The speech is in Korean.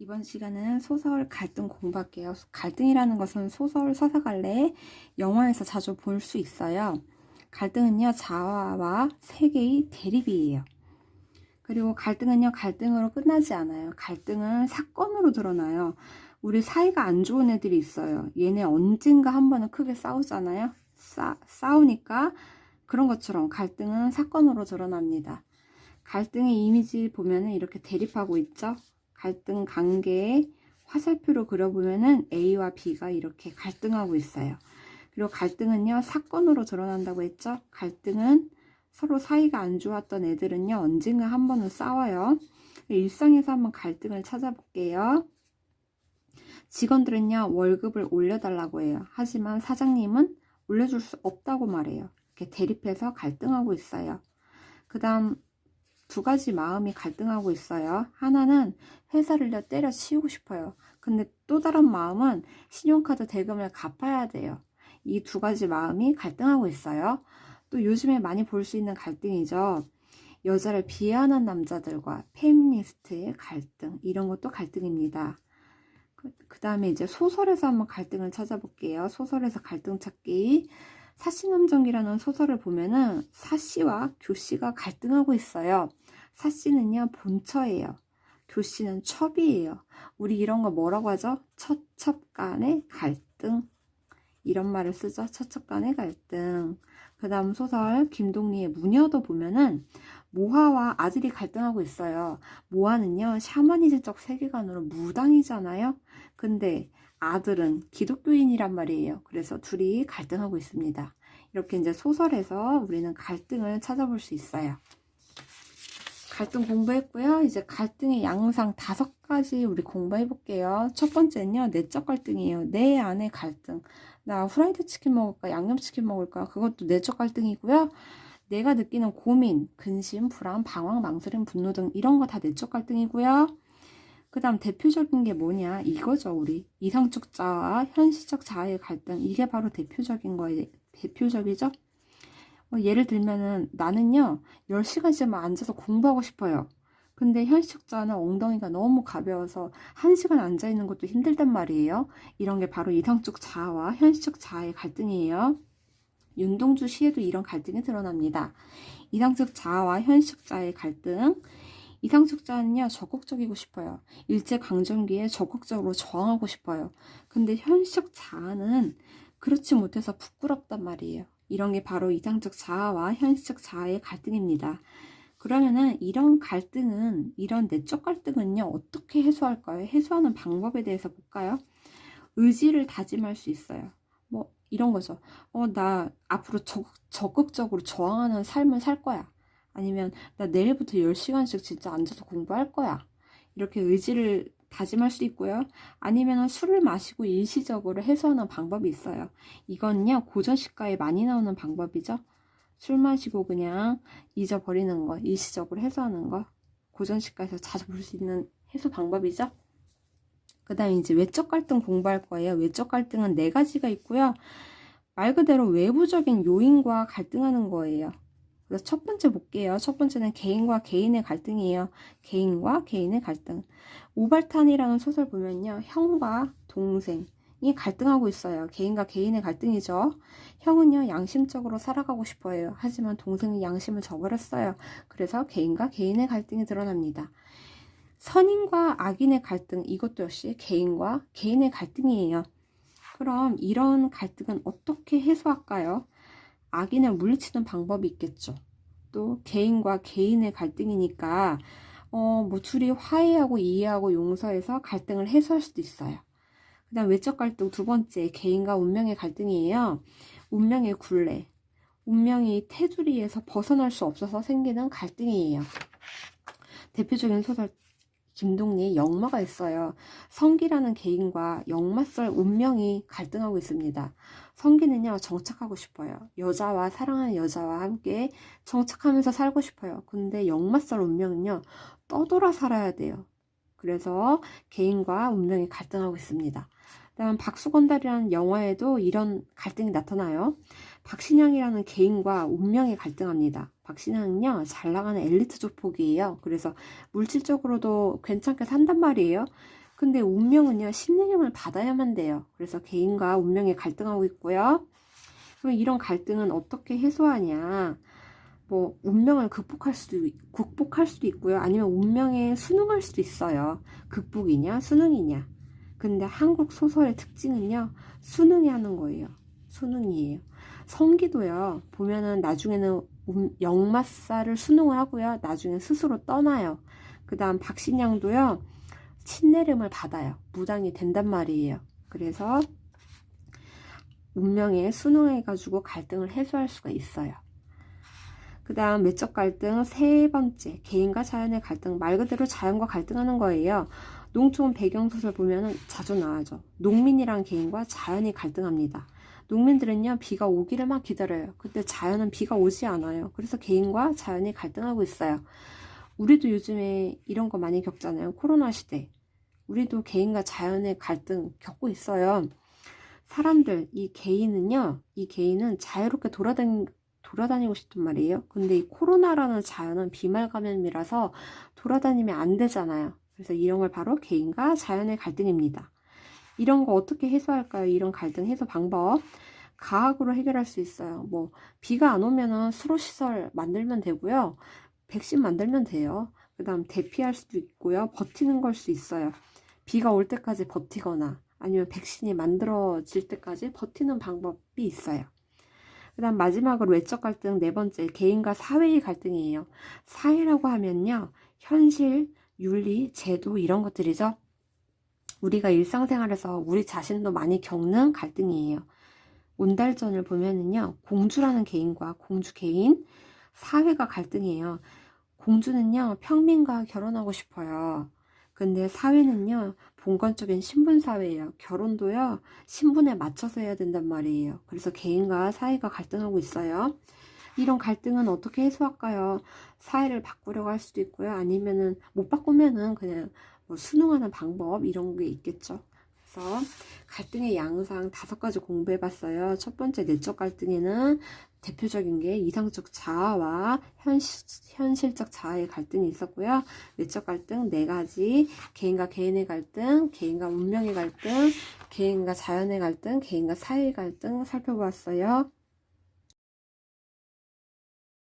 이번 시간은 소설 갈등 공부할게요. 갈등이라는 것은 소설 서사갈래 영화에서 자주 볼 수 있어요. 갈등은요, 자아와 세계의 대립이에요. 그리고 갈등은요, 갈등으로 끝나지 않아요. 갈등은 사건으로 드러나요. 우리 사이가 안 좋은 애들이 있어요. 얘네 언젠가 한 번은 크게 싸우잖아요. 싸, 싸우니까 그런 것처럼 갈등은 사건으로 드러납니다. 갈등의 이미지 보면은 이렇게 대립하고 있죠. 갈등 관계에 화살표로 그려보면은 A와 B가 이렇게 갈등하고 있어요. 그리고 갈등은요, 사건으로 드러난다고 했죠. 갈등은 서로 사이가 안 좋았던 애들은요, 언젠가 한 번은 싸워요. 일상에서 한번 갈등을 찾아볼게요. 직원들은요, 월급을 올려달라고 해요. 하지만 사장님은 올려줄 수 없다고 말해요. 이렇게 대립해서 갈등하고 있어요. 그 다음, 두 가지 마음이 갈등하고 있어요. 하나는 회사를 때려치우고 싶어요. 근데 또 다른 마음은 신용카드 대금을 갚아야 돼요. 이 두 가지 마음이 갈등하고 있어요. 또 요즘에 많이 볼 수 있는 갈등이죠. 여자를 비하하는 남자들과 페미니스트의 갈등, 이런 것도 갈등입니다. 그 다음에 이제 소설에서 한번 갈등을 찾아볼게요. 소설에서 갈등 찾기. 사씨남정기라는 소설을 보면은 사씨와 교씨가 갈등하고 있어요. 사씨는요, 본처예요. 교씨는 첩이에요. 우리 이런 거 뭐라고 하죠? 처첩 간의 갈등. 이런 말을 쓰죠. 처첩 간의 갈등. 그 다음 소설 김동리의 무녀도 보면은 모하와 아들이 갈등하고 있어요. 모하는요, 샤머니즘적 세계관으로 무당이잖아요. 근데 아들은 기독교인이란 말이에요. 그래서 둘이 갈등하고 있습니다. 이렇게 이제 소설에서 우리는 갈등을 찾아볼 수 있어요. 갈등 공부했고요. 이제 갈등의 양상 다섯 가지 우리 공부해 볼게요. 첫 번째는요, 내적 갈등이에요. 내 안의 갈등. 나 후라이드 치킨 먹을까, 양념치킨 먹을까, 그것도 내적 갈등이고요. 내가 느끼는 고민, 근심, 불안, 방황, 망설임, 분노 등 이런 거 다 내적 갈등이고요. 그 다음 대표적인 게 뭐냐? 이거죠 우리. 이상적 자아와 현실적 자아의 갈등. 이게 바로 대표적인 거예요 대표적이죠? 어, 예를 들면은 나는요 10시간쯤 앉아서 공부하고 싶어요. 근데 현실적 자아는 엉덩이가 너무 가벼워서 1시간 앉아있는 것도 힘들단 말이에요. 이런 게 바로 이상적 자아와 현실적 자아의 갈등이에요. 윤동주 시에도 이런 갈등이 드러납니다. 이상적 자아와 현실적 자아의 갈등 이상적자는요, 적극적이고 싶어요. 일제강점기에 적극적으로 저항하고 싶어요. 근데 현실적 자아는 그렇지 못해서 부끄럽단 말이에요. 이런 게 바로 이상적 자아와 현실적 자아의 갈등입니다. 그러면은 이런 갈등은, 이런 내적 갈등은요, 어떻게 해소할까요? 해소하는 방법에 대해서 볼까요? 의지를 다짐할 수 있어요. 뭐, 이런 거죠. 어, 나 앞으로 적, 적극적으로 저항하는 삶을 살 거야. 아니면 나 내일부터 10시간씩 진짜 앉아서 공부할 거야. 이렇게 의지를 다짐할 수 있고요. 아니면 술을 마시고 일시적으로 해소하는 방법이 있어요. 이건요, 고전시가에 많이 나오는 방법이죠. 술 마시고 그냥 잊어버리는 거, 일시적으로 해소하는 거. 고전시가에서 자주 볼 수 있는 해소 방법이죠. 그 다음에 이제 외적 갈등 공부할 거예요. 외적 갈등은 네 가지가 있고요. 말 그대로 외부적인 요인과 갈등하는 거예요. 그래서 첫 번째 볼게요. 첫 번째는 개인과 개인의 갈등이에요. 개인과 개인의 갈등. 오발탄이라는 소설 보면요. 형과 동생이 갈등하고 있어요. 개인과 개인의 갈등이죠. 형은요, 양심적으로 살아가고 싶어 해요. 하지만 동생은 양심을 저버렸어요. 그래서 개인과 개인의 갈등이 드러납니다. 선인과 악인의 갈등, 이것도 역시 개인과 개인의 갈등이에요. 그럼 이런 갈등은 어떻게 해소할까요? 악인을 물리치는 방법이 있겠죠. 또 개인과 개인의 갈등이니까 어, 뭐 둘이 화해하고 이해하고 용서해서 갈등을 해소할 수도 있어요. 그 다음 외적 갈등 두 번째 개인과 운명의 갈등이에요. 운명의 굴레. 운명이 테두리에서 벗어날 수 없어서 생기는 갈등이에요. 대표적인 소설 김동리의 영마가 있어요. 성기라는 개인과 영마썰 운명이 갈등하고 있습니다. 성기는요, 정착하고 싶어요. 여자와 사랑하는 여자와 함께 정착하면서 살고 싶어요. 근데 영마썰 운명은요, 떠돌아 살아야 돼요. 그래서 개인과 운명이 갈등하고 있습니다. 다음 박수건달이라는 영화에도 이런 갈등이 나타나요. 박신양이라는 개인과 운명이 갈등합니다. 박신양은요, 잘 나가는 엘리트 조폭이에요. 그래서 물질적으로도 괜찮게 산단 말이에요. 근데 운명은요, 신내림을 받아야만 돼요. 그래서 개인과 운명이 갈등하고 있고요. 그럼 이런 갈등은 어떻게 해소하냐? 뭐, 운명을 극복할 수도, 있- 극복할 수도 있고요. 아니면 운명에 순응할 수도 있어요. 극복이냐, 순응이냐. 근데 한국 소설의 특징은요, 순응이 하는 거예요. 순응이에요. 성기도요, 보면은 나중에는 운- 역마사를 순응을 하고요. 나중에 스스로 떠나요. 그 다음 박신양도요, 친내름을 받아요. 무당이 된단 말이에요. 그래서 운명에 순응해가지고 갈등을 해소할 수가 있어요. 그 다음 외적 갈등 세 번째 개인과 자연의 갈등 말 그대로 자연과 갈등하는 거예요. 농촌 배경소설 보면은 자주 나와죠. 농민이랑 개인과 자연이 갈등합니다. 농민들은요 비가 오기를 막 기다려요. 근데 자연은 비가 오지 않아요. 그래서 개인과 자연이 갈등하고 있어요. 우리도 요즘에 이런 거 많이 겪잖아요. 코로나 시대. 우리도 개인과 자연의 갈등 겪고 있어요. 사람들, 이 개인은요, 이 개인은 자유롭게 돌아다니, 돌아다니고 싶단 말이에요. 근데 이 코로나라는 자연은 비말 감염이라서 돌아다니면 안 되잖아요. 그래서 이런 걸 바로 개인과 자연의 갈등입니다. 이런 거 어떻게 해소할까요? 이런 갈등 해소 방법. 과학으로 해결할 수 있어요. 뭐, 비가 안 오면은 수로 시설 만들면 되고요. 백신 만들면 돼요. 그 다음 대피할 수도 있고요. 버티는 걸 수 있어요. 비가 올 때까지 버티거나 아니면 백신이 만들어질 때까지 버티는 방법이 있어요. 그 다음 마지막으로 외적 갈등 네 번째 개인과 사회의 갈등이에요. 사회라고 하면요. 현실, 윤리, 제도 이런 것들이죠. 우리가 일상생활에서 우리 자신도 많이 겪는 갈등이에요. 온달전을 보면은요. 공주라는 개인과 공주 개인, 사회가 갈등이에요. 공주는요. 평민과 결혼하고 싶어요. 근데 사회는요, 본관적인 신분 사회예요. 결혼도요, 신분에 맞춰서 해야 된단 말이에요. 그래서 개인과 사회가 갈등하고 있어요. 이런 갈등은 어떻게 해소할까요? 사회를 바꾸려고 할 수도 있고요. 아니면은 못 바꾸면은 그냥 뭐 순응하는 방법 이런 게 있겠죠. 그래서 갈등의 양상 다섯 가지 공부해 봤어요. 첫 번째 내적 갈등에는 대표적인 게 이상적 자아와 현실, 현실적 자아의 갈등이 있었고요. 외적 갈등 네 가지, 개인과 개인의 갈등, 개인과 운명의 갈등, 개인과 자연의 갈등, 개인과 사회의 갈등 살펴보았어요.